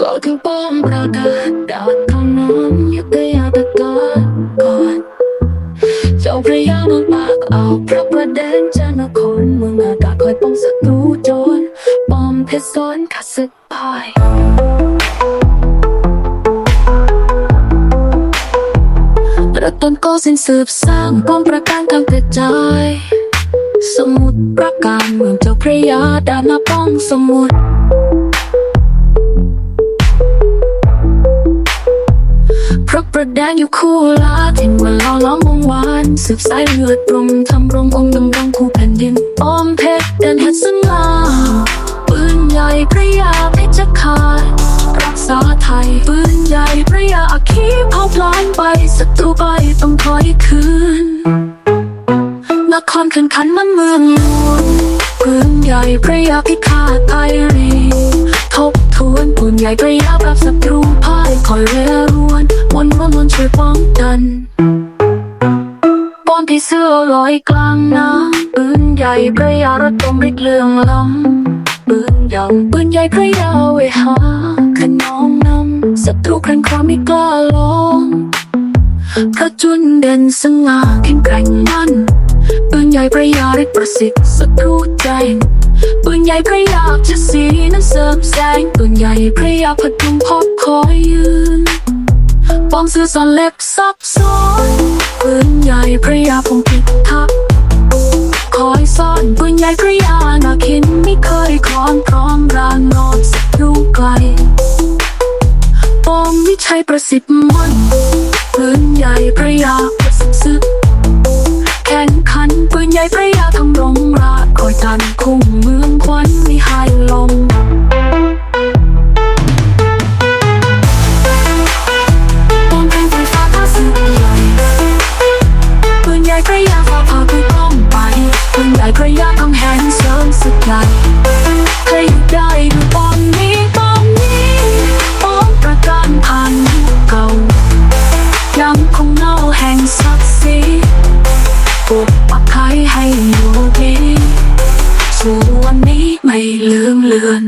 ก็ถึงป้อมประกาศดาดทางน้ำยุติยาตะกอนก่อนเจ้าพระยามาปากเอาพระประเด็นจะนครเมืองอากาศคอยป้องศัตรูโจรป้อมเพชรซ้อนขัดศึกพายระต้นก็สิ้นสืบสร้างป้อมประการกำกระจสมุทรประการเมืองเจ้าพระยาดานาป้องสมุท ประแดงอยู่คู่ลาถิ่นวันเราล้อมวงวานสืบสายเลือดปรุงทำรงองค์ดำรงคู่แผ่นดินอ้อมเพชรเดินเห็ดสง่าปืนใหญ่พระยาเพชรฆาตรักษาไทยปืนใหญ่พระยาอาคีเผาพลานไปศัตรูไปต้องถอยคืนนครขันขันมันเมืองหลวงปืนใหญ่พระยาพิฆาตไอรีทบทวนปืนใหญ่พระยา ช่วยป้องกันที่เสื้อลอยกลางน้ำปืนใหญ่พระยาระดมฤทธิ์เรืองล้ำปืนใหญ่ปืนใหญ่พระยาไว้หาขนองนำศัตรูครั้นครามไม่กล้าลองพระจุนเด่นสง่าแข็งแกร่งมั่นปืนใหญ่พระยาฤทธิ์ประสิทธิ์ศัตรูใจปืนใหญ่พระยาจะสีนั้นเสริมแสงปืนใหญ่พระยาพดุงพบคอยยืน ป้อมสื่อสอนเล็บซับซ้อนปืนใหญ่พระยาพงพิทักคอยซ่อนปืนใหญ่พระยานาคินไม่เคยคลอนพร้อมรางนอนศัตรูไกลป้อมวิชัยประสิทธิ์มั่นปืนใหญ่พระยาประสิทธิ์ซึกแข่งขันปืนใหญ่พระยาทำรงราคอยตันคุ้มเมืองควันไม่หายลง ปักไข่ให้อยู่ดีส่วนนี้ไม่ลืมเลือน